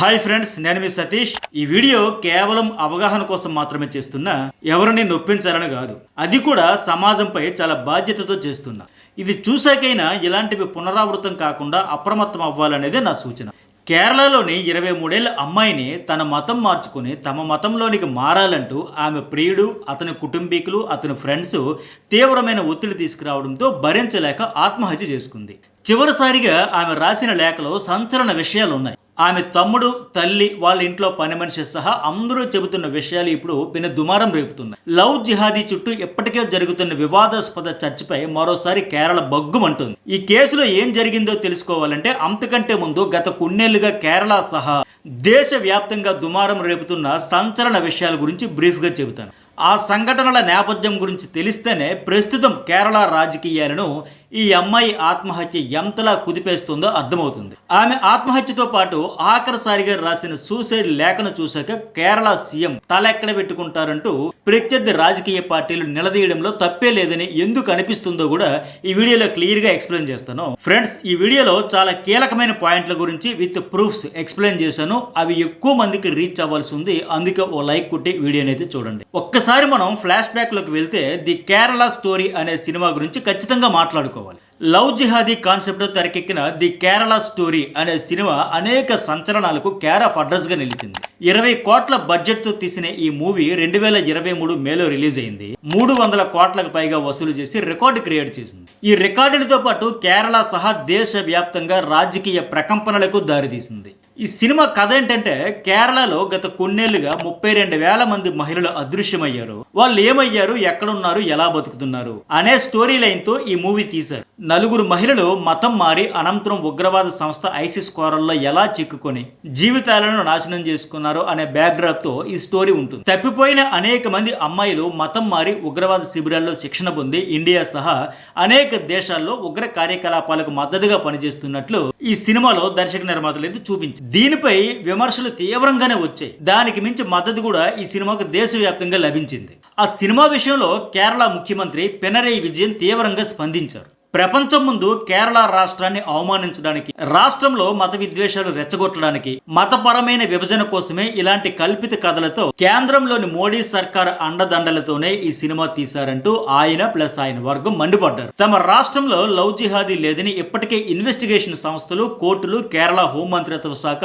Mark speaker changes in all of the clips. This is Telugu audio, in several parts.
Speaker 1: హాయ్ ఫ్రెండ్స్ నేను మీ సతీష్. ఈ వీడియో కేవలం అవగాహన కోసం మాత్రమే చేస్తున్నా ఎవరిని నొప్పించాలని కాదు. అది కూడా సమాజంపై చాలా బాధ్యతతో చేస్తున్నా. ఇది చూసాకైనా ఇలాంటివి పునరావృతం కాకుండా అప్రమత్తం అవ్వాలనేదే నా సూచన. కేరళలోని ఇరవై మూడేళ్ళ అమ్మాయిని తన మతం మార్చుకుని తమ మతంలోనికి మారాలంటూ ఆమె ప్రియుడు అతని కుటుంబీకులు అతని ఫ్రెండ్స్ తీవ్రమైన ఒత్తిడి తీసుకురావడంతో భరించలేక ఆత్మహత్య చేసుకుంది. చివరిసారిగా ఆమె రాసిన లేఖలో సంచలన విషయాలు ఉన్నాయి ఆమె తమ్ముడు తల్లి వాళ్ళ ఇంట్లో పని మనిషి సహా అందరూ చెబుతున్న విషయాలు ఇప్పుడు పెను దుమారం రేపుతున్నాయి. లవ్ జిహాదీ చుట్టూ ఎప్పటికే జరుగుతున్న వివాదాస్పద చర్చపై మరోసారి కేరళ బగ్గుమంటుంది. ఈ కేసులో ఏం జరిగిందో తెలుసుకోవాలంటే అంతకంటే ముందు గత కొన్నేళ్ళుగా కేరళ సహా దేశవ్యాప్తంగా దుమారం రేపుతున్న సంచలన విషయాల గురించి బ్రీఫ్గా చెబుతాను. ఆ సంఘటనల నేపథ్యం గురించి తెలిస్తేనే ప్రస్తుతం కేరళ రాజకీయాలను ఈ అమ్మాయి ఆత్మహత్య ఎంతలా కుదిపేస్తుందో అర్థమవుతుంది. ఆమె ఆత్మహత్యతో పాటు ఆఖరిసారిగా రాసిన సూసైడ్ లేఖను చూశాక కేరళ సీఎం తలెక్కడ పెట్టుకుంటారంటూ ప్రత్యర్థి రాజకీయ పార్టీలు నిలదీయడంలో తప్పే లేదని ఎందుకు అనిపిస్తుందో కూడా ఈ వీడియోలో క్లియర్గా ఎక్స్ప్లెయిన్ చేస్తాను. ఫ్రెండ్స్ ఈ వీడియోలో చాలా కీలకమైన పాయింట్ల గురించి విత్ ప్రూఫ్స్ ఎక్స్ప్లెయిన్ చేశాను. అవి ఎక్కువ మందికి రీచ్ అవ్వాల్సి ఉంది. అందుకే ఓ లైక్ కొట్టి వీడియోని అయితే చూడండి. ఒక్కసారి మనం ఫ్లాష్ బ్యాక్లోకి వెళ్తే ది కేరళ స్టోరీ అనే సినిమా గురించి ఖచ్చితంగా మాట్లాడుకో చెప్పుకోవాలి లవ్ జిహాదీ కాన్సెప్ట్ తెరకెక్కిన ది కేరళ స్టోరీ అనే సినిమా అనేక సంచలనాలకు కేర్ ఆఫ్ అడ్రస్గా నిలిచింది. ఇరవై కోట్ల బడ్జెట్తో తీసిన ఈ మూవీ రెండు వేల ఇరవై మూడు మేలో రిలీజ్ అయింది. మూడు వందల కోట్లకు పైగా వసూలు చేసి రికార్డు క్రియేట్ చేసింది. ఈ రికార్డులతో పాటు కేరళ సహా దేశ వ్యాప్తంగా రాజకీయ ప్రకంపనలకు దారితీసింది. ఈ సినిమా కథ ఏంటంటే కేరళలో గత కొన్నేళ్ళుగా ముప్పై రెండు వేల మంది మహిళలు అదృశ్యమయ్యారు. వాళ్ళు ఏమయ్యారు? ఎక్కడున్నారు? ఎలా బతుకుతున్నారు? అనే స్టోరీ లైన్తో ఈ మూవీ తీశారు నలుగురు మహిళలు మతం మారి అనంతరం ఉగ్రవాద సంస్థ ఐసిస్ కోరల్లో ఎలా చిక్కుకొని జీవితాలను నాశనం చేసుకున్నారు అనే బ్యాక్డ్రాప్తో ఈ స్టోరీ ఉంటుంది. తప్పిపోయిన అనేక మంది అమ్మాయిలు మతం మారి ఉగ్రవాద శిబిరాల్లో శిక్షణ పొంది ఇండియా సహా అనేక దేశాల్లో ఉగ్ర కార్యకలాపాలకు మద్దతుగా పనిచేస్తున్నట్లు ఈ సినిమాలో దర్శక నిర్మాతలు అయితే దీనిపై విమర్శలు తీవ్రంగానే వచ్చాయి. దానికి మించి మద్దతు కూడా ఈ సినిమాకు దేశవ్యాప్తంగా లభించింది. ఆ సినిమా విషయంలో కేరళ ముఖ్యమంత్రి పినరయి విజయన్ తీవ్రంగా స్పందించారు. ప్రపంచం ముందు కేరళ రాష్ట్రాన్ని అవమానించడానికి రాష్ట్రంలో మత విద్వేషాలు రెచ్చగొట్టడానికి మతపరమైన విభజన కోసమే ఇలాంటి కల్పిత కథలతో కేంద్రంలోని మోడీ సర్కార్ అండదండలతోనే ఈ సినిమా తీశారంటూ ఆయన ప్లస్ ఆయన వర్గం మండిపడ్డారు. తమ రాష్ట్రంలో లవ్ జిహాదీ లేదని ఇప్పటికే ఇన్వెస్టిగేషన్ సంస్థలు కోర్టులు కేరళ హోంమంత్రిత్వ శాఖ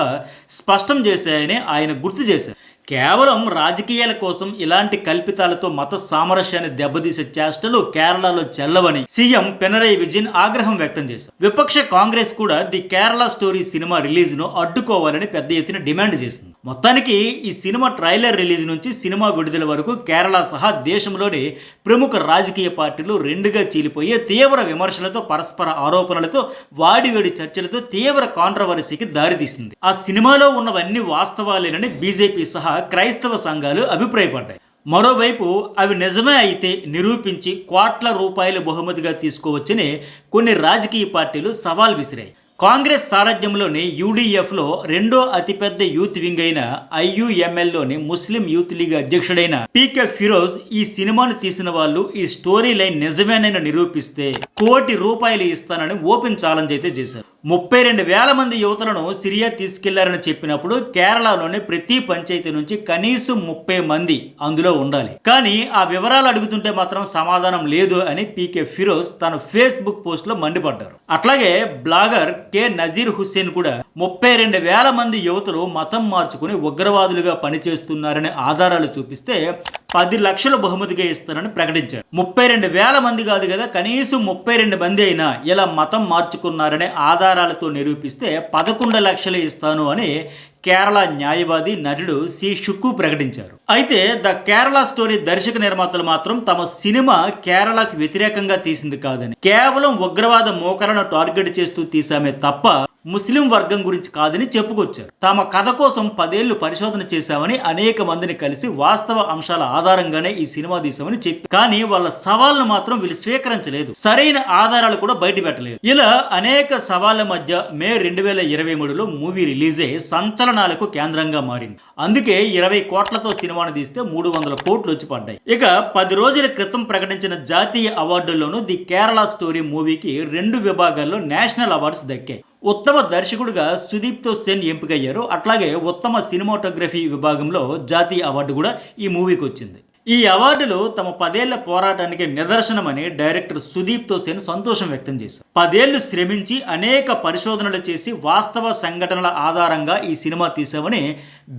Speaker 1: స్పష్టం చేశాయని ఆయన గుర్తు చేశారు. కేవలం రాజకీయాల కోసం ఇలాంటి కల్పితాలతో మత సామరస్యాన్ని దెబ్బతీసే చేష్టలు కేరళలో చెల్లవని సీఎం పినరయి విజయన్ ఆగ్రహం వ్యక్తం చేశారు. విపక్ష కాంగ్రెస్ కూడా ది కేరళ స్టోరీ సినిమా రిలీజ్ను అడ్డుకోవాలని పెద్ద ఎత్తున డిమాండ్ చేసింది. మొత్తానికి ఈ సినిమా ట్రైలర్ రిలీజ్ నుంచి సినిమా విడుదల వరకు కేరళ సహా దేశంలోని ప్రముఖ రాజకీయ పార్టీలు రెండుగా చీలిపోయి తీవ్ర విమర్శలతో పరస్పర ఆరోపణలతో వాడివేడి చర్చలతో తీవ్ర కాంట్రవర్సీకి దారితీసింది. ఆ సినిమాలో ఉన్నవన్నీ వాస్తవాలేనని బీజేపీ సహా క్రైస్తవ సంఘాలు అభిప్రాయపడ్డాయి. మరోవైపు అవి నిజమే అయితే నిరూపించి కోట్ల రూపాయల బహుమతిగా తీసుకోవచ్చని కొన్ని రాజకీయ పార్టీలు సవాల్ విసిరాయి. కాంగ్రెస్ సారథ్యంలోని యూడీఎఫ్లో రెండో అతిపెద్ద యూత్ వింగ్ అయిన ఐయుఎంఎల్లోని ముస్లిం యూత్ లీగ్ అధ్యక్షుడైన పీకే ఫిరోజ్ ఈ సినిమాను తీసిన వాళ్ళు ఈ స్టోరీ లైన్ నిజమేనని నిరూపిస్తే కోటి రూపాయలు ఇస్తానని ఓపెన్ ఛాలెంజ్ అయితే చేశారు. ముప్పై రెండు వేల మంది యువతలను సిరియా తీసుకెళ్ళారని చెప్పినప్పుడు కేరళలోని ప్రతి పంచాయతీ నుంచి కనీసం ముప్పై మంది అందులో ఉండాలి. కానీ ఆ వివరాలు అడుగుతుంటే మాత్రం సమాధానం లేదు అని పీకే ఫిరోజ్ తన ఫేస్బుక్ పోస్ట్లో మండిపడ్డారు. అట్లాగే బ్లాగర్ కె నజీర్ హుస్సేన్ కూడా ముప్పై రెండు వేల మంది యువతులు మతం మార్చుకుని ఉగ్రవాదులుగా పనిచేస్తున్నారనే ఆధారాలు చూపిస్తే పది లక్షల బహుమతిగా ఇస్తానని ప్రకటించారు. ముప్పై రెండు వేల మంది కాదు కదా కనీసం ముప్పై రెండు మంది అయినా ఇలా మతం మార్చుకున్నారనే ఆధారాలతో నిరూపిస్తే పదకొండు లక్షలు ఇస్తాను అని కేరళ న్యాయవాది నటుడు సి. షుక్కు ప్రకటించారు. అయితే ద కేరళ స్టోరీ దర్శక నిర్మాతలు మాత్రం తమ సినిమా కేరళకు వ్యతిరేకంగా తీసింది కాదని కేవలం ఉగ్రవాద మోకలను టార్గెట్ చేస్తూ తీసామే తప్ప ముస్లిం వర్గం గురించి కాదని చెప్పుకొచ్చారు. తమ కథ కోసం పదేళ్ళు పరిశోధన చేశామని అనేక మందిని కలిసి వాస్తవ అంశాల ఆధారంగానే ఈ సినిమా తీసామని చెప్పి కానీ వాళ్ళ సవాళ్ళను మాత్రం వీళ్ళు స్వీకరించలేదు. సరైన ఆధారాలు కూడా బయట పెట్టలేదు. ఇలా అనేక సవాళ్ళ మధ్య మే రెండు వేల ఇరవై మూడులో మూవీ రిలీజ్ అయ్యి సంచలనాలకు కేంద్రంగా మారింది. అందుకే ఇరవై కోట్లతో సినిమాను తీస్తే మూడు వందల కోట్లు వచ్చి పడ్డాయి. ఇక పది రోజుల క్రితం ప్రకటించిన జాతీయ అవార్డుల్లోనూ ది కేరళ స్టోరీ మూవీకి రెండు విభాగాల్లో నేషనల్ అవార్డ్స్ దక్కాయి. ఉత్తమ దర్శకుడిగా సుదీప్తో సెన్ ఎంపికయ్యారు. అట్లాగే ఉత్తమ సినిమాటోగ్రఫీ విభాగంలో జాతీయ అవార్డు కూడా ఈ మూవీకి వచ్చింది ఈ అవార్డులు తమ పదేళ్ళ పోరాటానికి నిదర్శనమని డైరెక్టర్ సుదీప్తో సేన్ సంతోషం వ్యక్తం చేశారు. పదేళ్ళు శ్రమించి అనేక పరిశోధనలు చేసి వాస్తవ సంఘటనల ఆధారంగా ఈ సినిమా తీసామని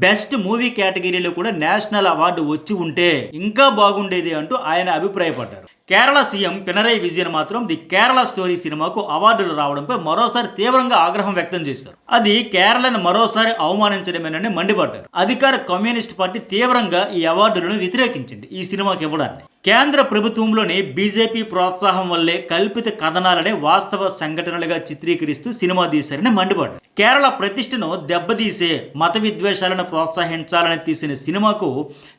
Speaker 1: బెస్ట్ మూవీ కేటగిరీలో కూడా నేషనల్ అవార్డు వచ్చి ఉంటే ఇంకా బాగుండేది అంటూ ఆయన అభిప్రాయపడ్డారు. కేరళ సీఎం పినరై విజయన్ మాత్రం ది కేరళ స్టోరీ సినిమాకు అవార్డులు రావడంపై మరోసారి తీవ్రంగా ఆగ్రహం వ్యక్తం చేశారు. అది కేరళను మరోసారి అవమానించడమేనని మండిపడ్డారు. అధికార కమ్యూనిస్ట్ పార్టీ తీవ్రంగా ఈ అవార్డులను వ్యతిరేకించింది. ఈ సినిమాకి ఇవ్వడాన్ని. కేంద్ర ప్రభుత్వంలోని బీజేపీ ప్రోత్సాహం వల్లే కల్పిత కథనాలనే వాస్తవ సంఘటనలుగా చిత్రీకరిస్తూ సినిమా తీశారని మండిపడ్డారు. కేరళ ప్రతిష్టను దెబ్బతీసే మత విద్వేషాలను ప్రోత్సహించాలని తీసిన సినిమాకు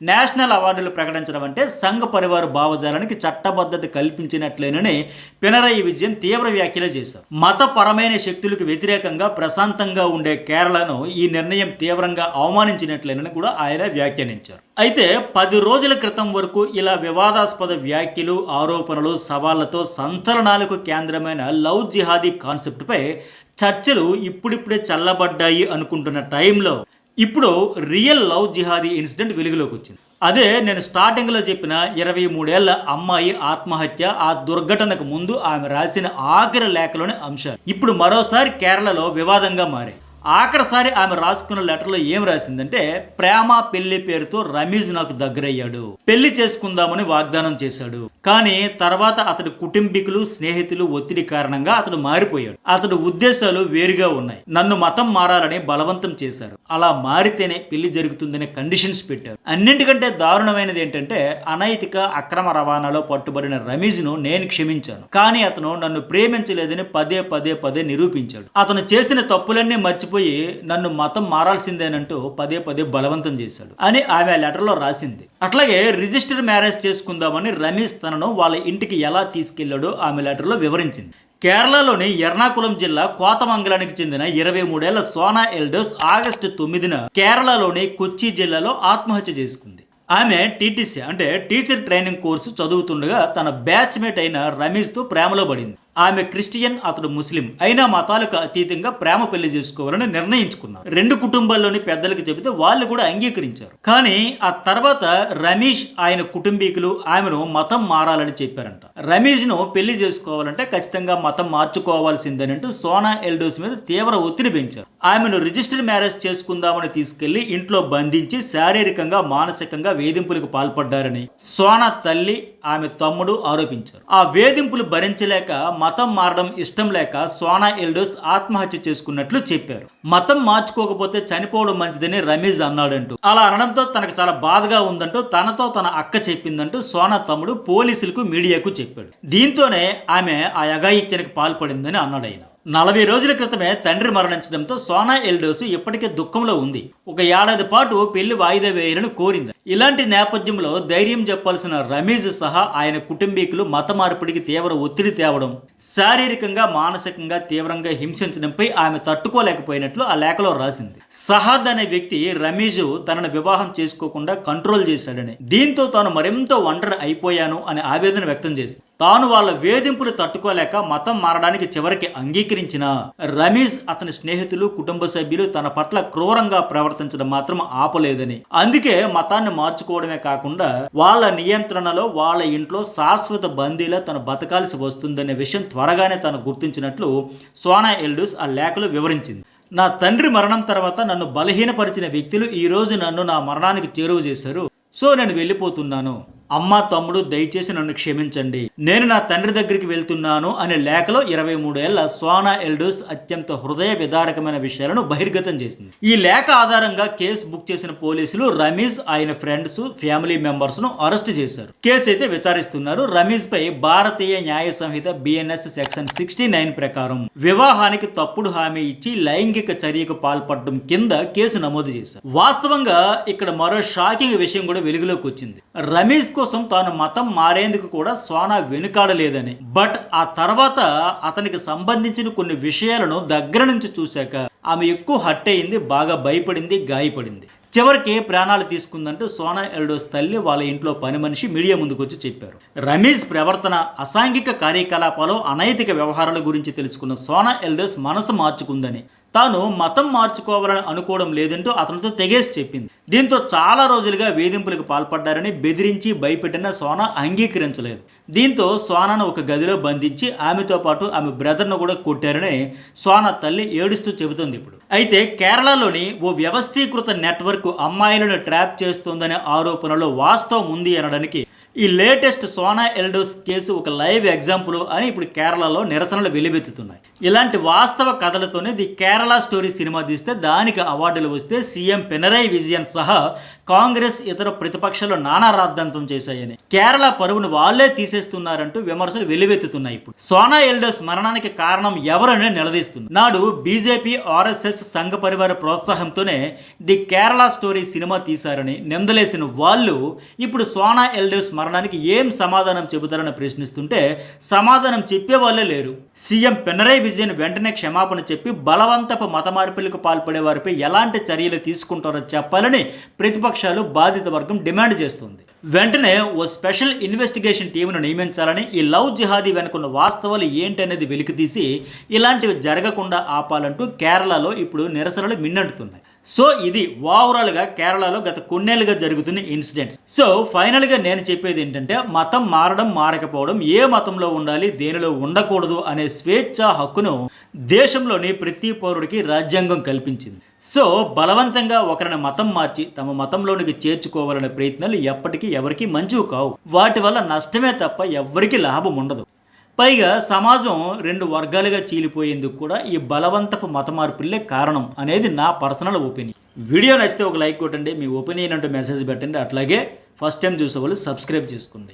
Speaker 1: నేషనల్ అవార్డులు ప్రకటించడం అంటే సంఘ పరివార భావజాలానికి చట్టబద్ధత కల్పించినట్లేనని పినరయి విజయన్ తీవ్ర వ్యాఖ్యలు చేశారు. మతపరమైన శక్తులకు వ్యతిరేకంగా ప్రశాంతంగా ఉండే కేరళను ఈ నిర్ణయం తీవ్రంగా అవమానించినట్లేనని కూడా ఆయన వ్యాఖ్యానించారు. అయితే పది రోజుల క్రితం వరకు ఇలా వివాదాస్పద వ్యాఖ్యలు ఆరోపణలు సవాళ్ళతో సంచలనాలకు కేంద్రమైన లవ్ జిహాదీ కాన్సెప్ట్పై చర్చలు ఇప్పుడిప్పుడే చల్లబడ్డాయి అనుకుంటున్న టైంలో ఇప్పుడు రియల్ లవ్ జిహాదీ ఇన్సిడెంట్ వెలుగులోకి వచ్చింది. అదే నేను స్టార్టింగ్లో చెప్పిన ఇరవై మూడేళ్ళ అమ్మాయి ఆత్మహత్య ఆ దుర్ఘటనకు ముందు ఆమె రాసిన ఆఖరి లేఖలోని అంశాలు. ఇప్పుడు మరోసారి కేరళలో వివాదంగా మారాయి. ఆఖరిసారి ఆమె రాసుకున్న లెటర్లో ఏం రాసిందంటే ప్రేమ పెళ్ళి పేరుతో రమీజ్ నాకు దగ్గరయ్యాడు. పెళ్ళి చేసుకుందామని వాగ్దానం చేశాడు. కానీ తర్వాత అతడి కుటుంబీకులు స్నేహితులు ఒత్తిడి కారణంగా అతడు మారిపోయాడు. అతడు ఉద్దేశాలు వేరుగా ఉన్నాయి. నన్ను మతం మారాలని బలవంతం చేశారు. అలా మారితేనే పెళ్ళి జరుగుతుందనే కండిషన్స్ పెట్టారు. అన్నింటికంటే దారుణమైనది ఏంటంటే అనైతిక అక్రమ రవాణాలో పట్టుబడిన రమీజ్ను నేను క్షమించాను. కానీ అతను నన్ను ప్రేమించలేదని పదే పదే పదే నిరూపించాడు. అతను చేసిన తప్పులన్నీ మర్చిపోయి నన్ను మతం మారాల్సిందేనంటూ పదే పదే బలవంతం చేశాడు. అని ఆమె లెటర్లో రాసింది. అట్లాగే రిజిస్టర్ మ్యారేజ్ చేసుకుందామని రమేష్ తనను వాళ్ళ ఇంటికి ఎలా తీసుకెళ్ళాడో ఆమె లెటర్లో వివరించింది. కేరళలోని ఎర్నాకుళం జిల్లా కోతమంగళానికి చెందిన ఇరవై మూడేళ్ళ సోనా ఎల్డోస్ ఆగస్టు తొమ్మిదిన కేరళలోని కొచ్చి జిల్లాలో ఆత్మహత్య చేసుకుంది. ఆమె టీటీసీ అంటే టీచర్ ట్రైనింగ్ కోర్సు చదువుతుండగా తన బ్యాచ్మేట్ అయిన రమేష్తో ప్రేమలో పడింది. ఆమె క్రిస్టియన్ అతడు ముస్లిం. అయినా మతాలకు అతీతంగా ప్రేమ పెళ్ళి చేసుకోవాలని నిర్ణయించుకున్నారు. రెండు కుటుంబాల్లోని పెద్దలకు చెబితే వాళ్ళు కూడా అంగీకరించారు. కానీ ఆ తర్వాత రమేష్ ఆయన కుటుంబీకులు ఆమెను మతం మారాలని చెప్పారంట. రమేష్ను పెళ్ళి చేసుకోవాలంటే ఖచ్చితంగా మతం మార్చుకోవాల్సిందేనంటూ సోనా ఎల్డోస్ మీద తీవ్ర ఒత్తిడి పెంచారు. ఆమెను రిజిస్టర్ మ్యారేజ్ చేసుకుందామని తీసుకెళ్ళి ఇంట్లో బంధించి శారీరకంగా మానసికంగా వేధింపులకు పాల్పడ్డారని సోనా తల్లి ఆమె తమ్ముడు ఆరోపించారు. ఆ వేధింపులు భరించలేక మతం మారడం ఇష్టం లేక సోనా ఎల్డోస్ ఆత్మహత్య చేసుకున్నట్లు చెప్పారు. మతం మార్చుకోకపోతే చనిపోవడం మంచిదని రమేష్ అన్నాడంటూ. అలా అనడంతో తనకు చాలా బాధగా ఉందంటూ తనతో తన అక్క చెప్పిందంటూ సోనా తమ్ముడు పోలీసులకు మీడియాకు చెప్పాడు. దీంతోనే ఆమె ఆ అఘాయిత్యానికి పాల్పడిందని అన్నాడు ఆయన. నలభై రోజుల క్రితమే తండ్రి మరణించడంతో సోనా ఎల్డోస్ ఇప్పటికే దుఃఖంలో ఉంది. ఒక ఏడాది పాటు పెళ్ళి వాయిదా వేయాలని కోరింది. ఇలాంటి నేపథ్యంలో ధైర్యం చెప్పాల్సిన రమేష్ సహా ఆయన కుటుంబీకులు మత మార్పిడికి తీవ్ర ఒత్తిడి తేవడం శారీరకంగా మానసికంగా తీవ్రంగా హింసించడంపై ఆమె తట్టుకోలేకపోయినట్లు ఆ లేఖలో రాసింది. సహాద్ అనే వ్యక్తి రమేష్ తనను వివాహం చేసుకోకుండా కంట్రోల్ చేశాడని దీంతో తాను మరింత ఒంటరి అయిపోయాను అని ఆవేదన వ్యక్తం చేసింది. తాను వాళ్ళ వేధింపులు తట్టుకోలేక మతం మారడానికి చివరికి అంగీకరించిన రమేష్ అతని స్నేహితులు కుటుంబ సభ్యులు తన పట్ల క్రూరంగా ప్రవర్తించడం మాత్రం ఆపలేదని. అందుకే మతాన్ని మార్చుకోవడమే కాకుండా వాళ్ళ నియంత్రణలో వాళ్ళ ఇంట్లో శాశ్వత బందీలా తను బతకాల్సి వస్తుందనే విషయం త్వరగానే తను గుర్తించినట్లు సోనా ఎల్డూస్ ఆ లేఖలో వివరించింది. నా తండ్రి మరణం తర్వాత నన్ను బలహీనపరిచిన వ్యక్తులు ఈ రోజు నన్ను నా మరణానికి చేరువ చేశారు. సో నేను వెళ్ళిపోతున్నాను. అమ్మ తమ్ముడు దయచేసి నన్ను క్షమించండి. నేను నా తండ్రి దగ్గరికి వెళ్తున్నాను అనే లేఖలో ఇరవై మూడేళ్ళ సోనా ఎల్డూస్ అత్యంత హృదయ విదారకమైన విషయాలను బహిర్గతం చేసింది. ఈ లేఖ ఆధారంగా కేసు బుక్ చేసిన పోలీసులు రమీజ్ ఆయన ఫ్రెండ్స్ ఫ్యామిలీ మెంబర్స్ను అరెస్ట్ చేశారు. కేసు అయితే విచారిస్తున్నారు. రమీజ్ పై Bharatiya Nyaya Sanhita BNS section sixty nine ప్రకారం వివాహానికి తప్పుడు హామీ ఇచ్చి లైంగిక చర్యకు పాల్పడడం కింద కేసు నమోదు చేశారు. వాస్తవంగా ఇక్కడ మరో షాకింగ్ విషయం కూడా వెలుగులోకి వచ్చింది. రమేష్ కోసం తాను మతం మారేందుకు కూడా సోనా వెనుకాడలేదని బట్ ఆ తర్వాత అతనికి సంబంధించిన కొన్ని విషయాలను దగ్గర నుంచి చూశాక ఆమె ఎక్కువ హర్ట్ అయింది బాగా భయపడింది గాయపడింది. చివరికి ప్రాణాలు తీసుకుందంటూ సోనా ఎల్డోస్ తల్లి వాళ్ళ ఇంట్లో పని మనిషి మీడియా ముందుకు వచ్చి చెప్పారు. రమేష్ ప్రవర్తన అసాంఘిక కార్యకలాపాలు అనైతిక వ్యవహారాల గురించి తెలుసుకున్న సోనా ఎల్డోస్ మనసు మార్చుకుందని. తాను మతం మార్చుకోవాలని అనుకోవడం లేదంటూ అతనితో తెగేసి చెప్పింది. దీంతో చాలా రోజులుగా వేధింపులకు పాల్పడ్డారని బెదిరించి భయపెట్టిన సోనా అంగీకరించలేదు. దీంతో సోనాను ఒక గదిలో బంధించి ఆమెతో పాటు ఆమె బ్రదర్ను కూడా కొట్టారని సోనా తల్లి ఏడుస్తూ చెబుతుంది ఇప్పుడు. అయితే కేరళలోని ఓ వ్యవస్థీకృత నెట్వర్క్ అమ్మాయిలను ట్రాప్ చేస్తోందనే ఆరోపణలో వాస్తవం ఉంది అనడానికి ఈ లేటెస్ట్ సోనా ఎల్డోస్ కేసు ఒక లైవ్ ఎగ్జాంపుల్ అని ఇప్పుడు కేరళలో నిరసనలు వెలువెత్తుతున్నాయి ఇలాంటి వాస్తవ కథలతోనే ది కేరళ స్టోరీ సినిమా తీస్తే దానికి అవార్డులు వస్తే సీఎం పినరై విజయన్ సహా కాంగ్రెస్ ఇతర ప్రతిపక్షాలు నానా రాద్ధాంతం చేశాయని. కేరళ పరువును వాళ్ళే తీసేస్తున్నారంటూ విమర్శలు వెలువెత్తుతున్నాయి ఇప్పుడు. సోనా ఎల్డోస్ మరణానికి కారణం ఎవరని నిలదీస్తుంది. నాడు బీజేపీ ఆర్ఎస్ఎస్ సంఘ పరివార ప్రోత్సాహంతోనే ది కేరళ స్టోరీ సినిమా తీశారని నిందలేసిన వాళ్ళు ఇప్పుడు సోనా ఎల్డోస్ మరణానికి ఏం సమాధానం చెబుతారని ప్రశ్నిస్తుంటే సమాధానం చెప్పే వాళ్ళే లేరు. సీఎం పినరై విజయన్ వెంటనే క్షమాపణ చెప్పి బలవంతపు మత మార్పులకు పాల్పడే వారిపై ఎలాంటి చర్యలు తీసుకుంటారో చెప్పాలని ప్రతిపక్షాలు బాధిత వర్గం డిమాండ్ చేస్తుంది. వెంటనే ఓ స్పెషల్ ఇన్వెస్టిగేషన్ టీమును నియమించాలని ఈ లవ్ జిహాదీ వెనుకున్న వాస్తవాలు ఏంటనేది వెలికితీసి ఇలాంటివి జరగకుండా ఆపాలంటూ కేరళలో ఇప్పుడు నిరసనలు మిన్నంటుతున్నాయి. సో ఇది ఓవరాల్గా కేరళలో గత కొన్నేళ్ళుగా జరుగుతున్న ఇన్సిడెంట్స్. సో ఫైనల్గా నేను చెప్పేది ఏంటంటే మతం మారడం మారకపోవడం ఏ మతంలో ఉండాలి దేనిలో ఉండకూడదు అనే స్వేచ్ఛ హక్కును దేశంలోని ప్రతి పౌరుడికి రాజ్యాంగం కల్పించింది. సో బలవంతంగా ఒకరిని మతం మార్చి తమ మతంలోనికి చేర్చుకోవాలనే ప్రయత్నాలు ఎప్పటికీ ఎవరికి మంచివి కావు. వాటి వల్ల నష్టమే తప్ప ఎవ్వరికీ లాభం ఉండదు. పైగా సమాజం రెండు వర్గాలుగా చీలిపోయేందుకు కూడా ఈ బలవంతపు మత మార్పులే కారణం అనేది నా పర్సనల్ ఒపీనియన్. వీడియో నచ్చితే ఒక లైక్ కొట్టండి మీ ఒపీనియన్ అంటూ మెసేజ్ పెట్టండి అట్లాగే ఫస్ట్ టైం చూసే వాళ్ళు సబ్స్క్రైబ్ చేసుకోండి.